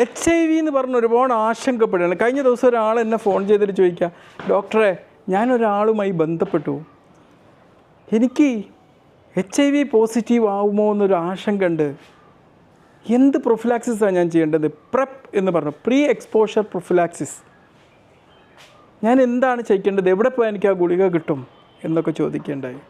H I V എന്ന് പറഞ്ഞ് ഒരുപാട് ആശങ്കപ്പെടുകയാണ് കഴിഞ്ഞ ദിവസം ഒരാൾ എന്നെ ഫോൺ ചെയ്തിട്ട് ചോദിക്കുക ഡോക്ടറെ ഞാനൊരാളുമായി ബന്ധപ്പെട്ടു. എനിക്ക് എച്ച് ഐ വി പോസിറ്റീവ് ആവുമോ എന്നൊരു ആശങ്ക ഉണ്ട് എന്ത് പ്രൊഫിലാക്സിസാണ് ഞാൻ ചെയ്യേണ്ടത്? പ്രെപ്പ് എന്ന് പറഞ്ഞു. പ്രീ എക്സ്പോഷർ പ്രൊഫിലാക്സിസ് ഞാൻ എന്താണ് ചെയ്യേണ്ടത്? എവിടെ പോയാൽ എനിക്ക് ആ ഗുളിക കിട്ടും? എന്നൊക്കെ ചോദിക്കേണ്ടായി.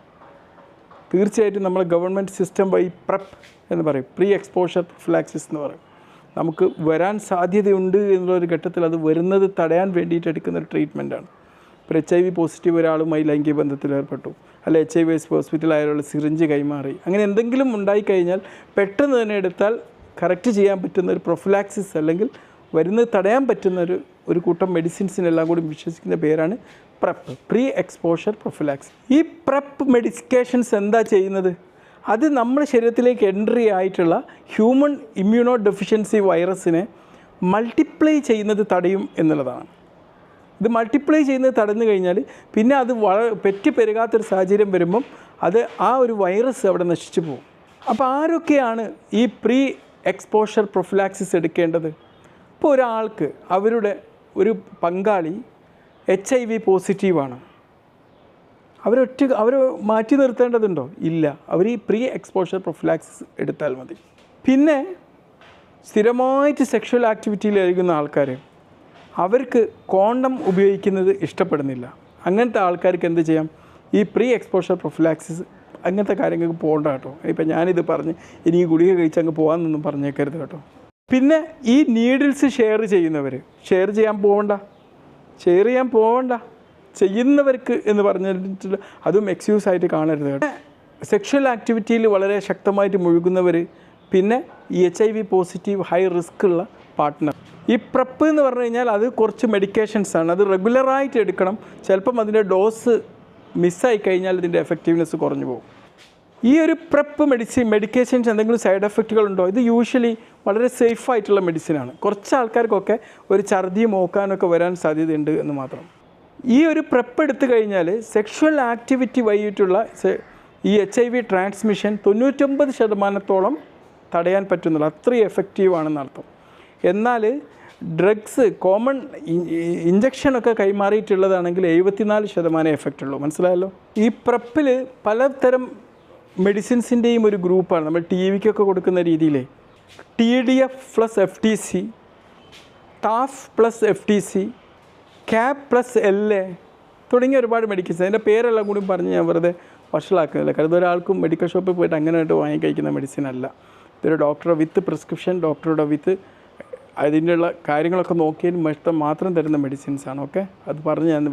തീർച്ചയായിട്ടും നമ്മൾ ഗവൺമെന്റ് സിസ്റ്റം വഴി പ്രെപ്പ് എന്ന് പറയും. പ്രീ എക്സ്പോഷർ പ്രൊഫിലാക്സിസ് എന്ന് പറയും. നമുക്ക് വരാൻ സാധ്യതയുണ്ട് എന്നുള്ളൊരു ഘട്ടത്തിൽ അത് വരുന്നത് തടയാൻ വേണ്ടിയിട്ട് എടുക്കുന്ന ഒരു ട്രീറ്റ്മെന്റാണ് ഇപ്പോൾ എച്ച് ഐ വി പോസിറ്റീവ് ഒരാളുമായി ലൈംഗിക ബന്ധത്തിൽ ഏർപ്പെട്ടു. അല്ല എച്ച് ഐ വി എസ് ഹോസ്പിറ്റലിൽ ഹോസ്പിറ്റലായാലുള്ള സിറിഞ്ച് കൈമാറി. അങ്ങനെ എന്തെങ്കിലും ഉണ്ടായിക്കഴിഞ്ഞാൽ പെട്ടെന്ന് തന്നെ എടുത്താൽ കറക്റ്റ് ചെയ്യാൻ പറ്റുന്ന ഒരു പ്രൊഫിലാക്സിസ് അല്ലെങ്കിൽ വരുന്നത് തടയാൻ പറ്റുന്ന ഒരു ഒരു കൂട്ടം മെഡിസിൻസിനെല്ലാം കൂടി വിശ്വസിക്കുന്ന പേരാണ് പ്രപ്പ് പ്രീ എക്സ്പോഷർ പ്രൊഫിലാക്സ് ഈ പ്രപ്പ് മെഡിക്കേഷൻസ് എന്താ ചെയ്യുന്നത്? അത് നമ്മുടെ ശരീരത്തിലേക്ക് എൻട്രി ആയിട്ടുള്ള ഹ്യൂമൻ ഇമ്മ്യൂണോ ഡെഫിഷ്യൻസി വൈറസിനെ മൾട്ടിപ്ലൈ ചെയ്യുന്നത് തടയും എന്നുള്ളതാണ്. ഇത് മൾട്ടിപ്ലൈ ചെയ്യുന്നത് തടഞ്ഞു കഴിഞ്ഞാൽ പിന്നെ അത് വള പെറ്റി പെരുകാത്തൊരു സാഹചര്യം വരുമ്പം അത് ആ ഒരു വൈറസ് അവിടെ നശിച്ചു പോകും. അപ്പോൾ ആരൊക്കെയാണ് ഈ പ്രീ എക്സ്പോഷർ പ്രൊഫിലാക്സിസ് എടുക്കേണ്ടത്? ഇപ്പോൾ ഒരാൾക്ക് അവരുടെ ഒരു പങ്കാളി എച്ച് ഐ വി പോസിറ്റീവാണ് അവരൊറ്റ അവർ മാറ്റി നിർത്തേണ്ടതുണ്ടോ? ഇല്ല. അവർ ഈ പ്രീ എക്സ്പോഷർ പ്രൊഫിലാക്സിസ് എടുത്താൽ മതി. പിന്നെ സ്ഥിരമായിട്ട് സെക്ഷൽ ആക്ടിവിറ്റിയിൽ ആക്ടിവിറ്റിയിലായിരിക്കുന്ന ആൾക്കാർ അവർക്ക് കോണ്ടം ഉപയോഗിക്കുന്നത് ഇഷ്ടപ്പെടുന്നില്ല. അങ്ങനത്തെ ആൾക്കാർക്ക് എന്ത് ചെയ്യാം? ഈ പ്രീ എക്സ്പോഷർ പ്രൊഫിലാക്സിസ് അങ്ങനത്തെ കാര്യങ്ങൾക്ക് പോകണ്ട കേട്ടോ. ഇപ്പം ഞാനിത് പറഞ്ഞ് ഇനി ഗുളിക കഴിച്ച് അങ്ങ് പോകാമെന്നൊന്നും പറഞ്ഞേക്കരുത് കേട്ടോ. പിന്നെ ഈ നീഡിൽസ് ഷെയർ ചെയ്യുന്നവർ ഷെയർ ചെയ്യാൻ പോകണ്ട ഷെയർ ചെയ്യാൻ പോകണ്ട ചെയ്യുന്നവർക്ക് എന്ന് പറഞ്ഞിട്ട് അതും എക്സ്ക്യൂസ് ആയിട്ട് കാണരുത് സെക്ഷൽ ആക്ടിവിറ്റിയിൽ വളരെ ശക്തമായിട്ട് മുഴുകുന്നവർ പിന്നെ H I V positive high risk ഉള്ള പാർട്ട്ണർ ഈ പ്രപ്പ് എന്ന് പറഞ്ഞു കഴിഞ്ഞാൽ അത് കുറച്ച് മെഡിക്കേഷൻസ് ആണ്. അത് റെഗുലറായിട്ട് എടുക്കണം. ചിലപ്പം അതിന്റെ ഡോസ് മിസ്സായി കഴിഞ്ഞാൽ ഇതിന്റെ എഫക്റ്റീവ്നെസ് കുറഞ്ഞു പോകും. ഈ ഒരു പ്രപ്പ് മെഡിസിൻ മെഡിക്കേഷൻസ് എന്തെങ്കിലും സൈഡ് എഫക്റ്റുകൾ ഉണ്ടോ ഇത് യൂഷ്വലി വളരെ സേഫായിട്ടുള്ള മെഡിസിനാണ് കുറച്ച് ആൾക്കാർക്കൊക്കെ ഒരു ഛർദിയും ഓക്കാനൊക്കെ വരാൻ സാധ്യതയുണ്ട് എന്ന് മാത്രം. ഈ ഒരു പ്രെപ്പ് എടുത്തു കഴിഞ്ഞാൽ സെക്ഷൽ ആക്ടിവിറ്റി വൈകിട്ടുള്ള ഈ എച്ച് ഐ വി ട്രാൻസ്മിഷൻ തൊണ്ണൂറ്റൊമ്പത് ശതമാനത്തോളം തടയാൻ പറ്റുന്നുള്ളൂ അത്രയും എഫക്റ്റീവ് ആണെന്നർത്ഥം എന്നാൽ ഡ്രഗ്സ് കോമൺ ഇഞ്ചക്ഷനൊക്കെ കൈമാറിയിട്ടുള്ളതാണെങ്കിൽ എഴുപത്തിനാല് ശതമാനം എഫക്റ്റ് ഉള്ളൂ. മനസ്സിലായല്ലോ? ഈ പ്രപ്പിൽ പലതരം മെഡിസിൻസിന്റെയും ഒരു ഗ്രൂപ്പാണ് നമ്മൾ ടി വിക്കൊക്കെ കൊടുക്കുന്ന രീതിയിൽ T D F plus F T C TAF plus F T C cap plus L A തുടങ്ങിയ ഒരുപാട് മെഡിക്കൽസ് അതിന്റെ പേരെല്ലാം കൂടി പറഞ്ഞ് ഞാൻ വെറുതെ വഷളാക്കുന്നില്ല. കാരണം ഇതൊരാൾക്കും മെഡിക്കൽ ഷോപ്പിൽ പോയിട്ട് അങ്ങനെ ആയിട്ട് വാങ്ങി കഴിക്കുന്ന മെഡിസിൻ അല്ല. ഇതൊരു ഡോക്ടറെ വിത്ത് പ്രിസ്ക്രിപ്ഷൻ ഡോക്ടറുടെ വിത്ത് അതിന്റെയുള്ള കാര്യങ്ങളൊക്കെ നോക്കിയതിന് മാത്രം മാത്രം തരുന്ന മെഡിസിൻസാണ് ഓക്കെ അത് പറഞ്ഞ് ഞാൻ